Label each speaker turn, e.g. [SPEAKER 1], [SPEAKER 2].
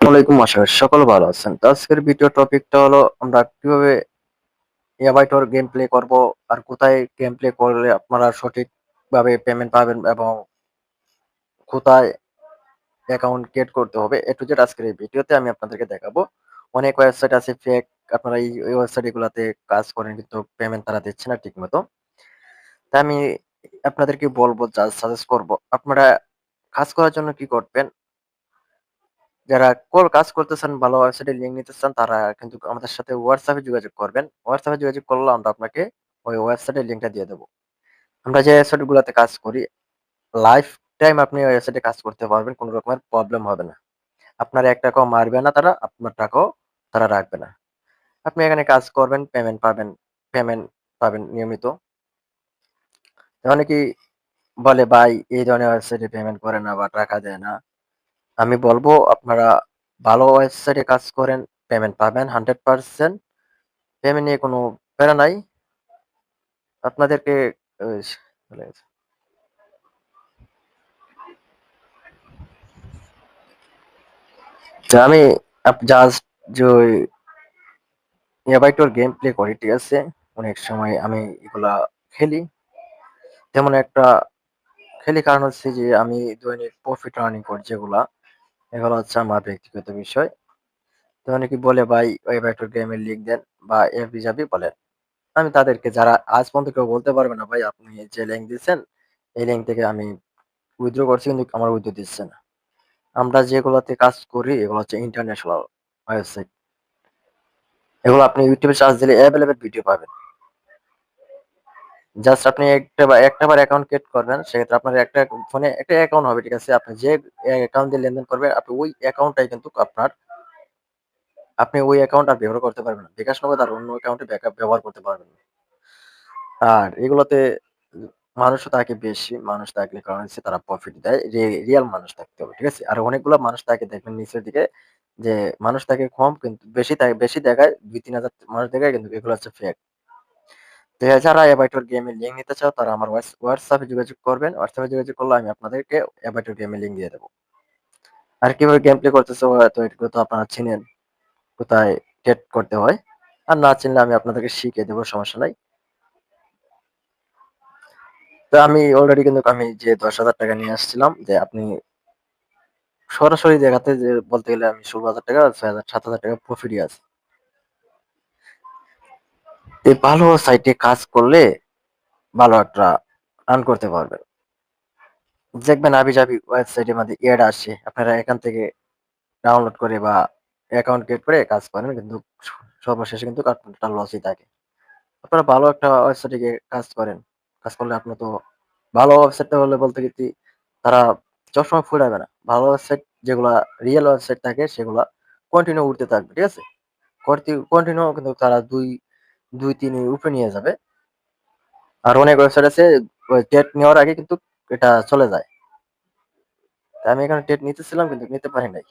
[SPEAKER 1] ওয়ালাইকুম আসসালাম সকল ভালো আছেন। তো আজকের ভিডিও টপিকটা হলো, আমরা কীভাবে এভাইটর গেম প্লে করব আর কোথায় গেম প্লে করলে আপনারা সঠিকভাবে পেমেন্ট পাবেন এবং কোথায় অ্যাকাউন্ট ক্রিয়েট করতে হবে এ টু জেড আজকের এই ভিডিওতে আমি আপনাদেরকে দেখাবো। অনেক ওয়েবসাইট আছে ফেক আপনারা এই ওয়েবসাইট গুলাতে কাজ করেন, কিন্তু পেমেন্ট তারা দিচ্ছে না ঠিক মতো তাই আমি আপনাদেরকে বলব যা সাজেস্ট করব, আপনারা কাজ করার জন্য কি করবেন যারা কোর কাজ করতেছেন ভালো ওয়েবসাইটে লিঙ্ক নিতে চান তারা কিন্তু আমাদের সাথে হোয়াটসঅ্যাপে যোগাযোগ করবেন। হোয়াটসঅ্যাপে যোগাযোগ করলে আমরা আপনাকে ওই ওয়েবসাইটের লিঙ্কটা দিয়ে দেবো। আমরা যে ওয়েবসাইট গুলাতে কাজ করি লাইফ টাইম আপনি ওয়েবসাইটে কাজ করতে পারবেন। কোনো রকমের প্রবলেম হবে না। আপনার ১ টাকাও মারবে না তারা, আপনার টাকাও তারা রাখবে না। আপনি এখানে কাজ করবেন, পেমেন্ট পাবেন, পেমেন্ট পাবেন নিয়মিত। অনেকেই বলে ভাই এই ধরনের ওয়েবসাইটে পেমেন্ট করে না বা টাকা দেয় না। আমি বলব আপনারা ভালো ওয়েবসাইটে কাজ করেন, পেমেন্ট পাবেন 100% পেমেন্ট নিয়ে কোনো প্যারা নাই। আপনাদেরকে আমি জাস্ট যে ওই গেম প্লে করি, ঠিক আছে? অনেক সময় আমি এগুলা খেলি। তেমন একটা খেলি কারণ হচ্ছে যে আমি দৈনিক প্রফিট আর্নিং করি যেগুলা, এগুলো হচ্ছে আমার ব্যক্তিগত বিষয়। তো অনেকে বলে ভাই এভাইটর গেমের লিঙ্ক দেন বা এফবি-জাবি বলেন। আমি তাদেরকে যারা আজ পর্যন্ত কেউ বলতে পারবে না ভাই আপনি যে লিঙ্ক দিচ্ছেন, এই লিঙ্ক থেকে আমি উইথড্র করছি কিন্তু আমার উইথড্র দিচ্ছে না। আমরা যেগুলোতে কাজ করি এগুলো হচ্ছে ইন্টারন্যাশনাল ওয়েবসাইট। এগুলো আপনি ইউটিউবে সার্চ দিলে এভেইলেবল ভিডিও পাবেন। জাস্ট আপনি একটা বা একটা বার অ্যাকাউন্ট ক্রিয়েট করবেন, সেক্ষেত্রে আপনার একটা ফোনে একটা অ্যাকাউন্ট হবে, ঠিক আছে? আপনি যে অ্যাকাউন্ট দিয়ে লেনদেন করবেন, আপনি ওই অ্যাকাউন্টটাই কিন্তু আপনার আপনি ওই অ্যাকাউন্ট আর ব্যবহার করতে পারবেন না। বিকাশ নগদ আর অন্য অ্যাকাউন্টে ব্যাকআপ ব্যবহার করতে পারবেন না। আর এগুলোতে মানুষও থাকে বেশি, মানুষ থাকলে কারণ হচ্ছে তারা প্রফিট দেয়। রিয়াল মানুষ থাকতে হবে, ঠিক আছে? আর অনেকগুলো মানুষ থাকে দেখবেন নিচের দিকে যে মানুষ থাকে কম কিন্তু বেশি বেশি দেখায় ২-৩ হাজার মানুষ দেখায় কিন্তু এগুলো হচ্ছে ফেক। তো যারা এভাইটর গেমের লিঙ্ক নিতে চাও তারা আমার হোয়াটসঅ্যাপে যোগাযোগ করবেন। হোয়াটসঅ্যাপে যোগাযোগ করলে আমি আপনাদেরকে এভাইটর গেমের লিঙ্ক দিয়ে দেব। আর কীভাবে গেম প্লে হয়তো এগুলো তো আপনারা চিনেন। কোথায় ট্রেড করতে হয়। আর না চিনলে আমি আপনাদেরকে শিখিয়ে দেব সমস্যা নাই। তো আমি অলরেডি কিন্তু আমি যে ৳১০,০০০ নিয়ে আসছিলাম যে আপনি সরাসরি দেখাতে যে বলতে গেলে আমি ৳১৬,০০০ ৬,০০০ ৳৭,০০০ প্রফিটই আছে। এই ভালো সাইটে কাজ করলে ভালো একটা আর্ন করতে পারবেন। দেখবেন আবি জাবি ওয়েবসাইটের মধ্যে এড আসে। আপনারা এখান থেকে ডাউনলোড করে বা অ্যাকাউন্ট ক্রিয়েট করে কাজ করেন কিন্তু সর্বশেষে কিন্তু আপনার লসই থাকে। আপনারা ভালো একটা ওয়েবসাইটে গিয়ে কাজ করেন। কাজ করলে আপনার তো ভালো ওয়েবসাইটটা হলে বলতে কি তারা সবসময় ফুরাবে না। ভালো ওয়েবসাইট যেগুলা রিয়েল ওয়েবসাইট থাকে সেগুলা কন্টিনিউ উঠতে থাকবে, ঠিক আছে? কন্টি কন্টিনিউ কিন্তু তারা ২ ২-৩ এর উপরে নিয়ে যাবে। আর অনেক ওয়েবসাইট আছে টেট নেওয়ার আগে কিন্তু এটা চলে যায়। আমি এখানে টেট নিতেছিলাম, কিন্তু নিতে পারি নাই।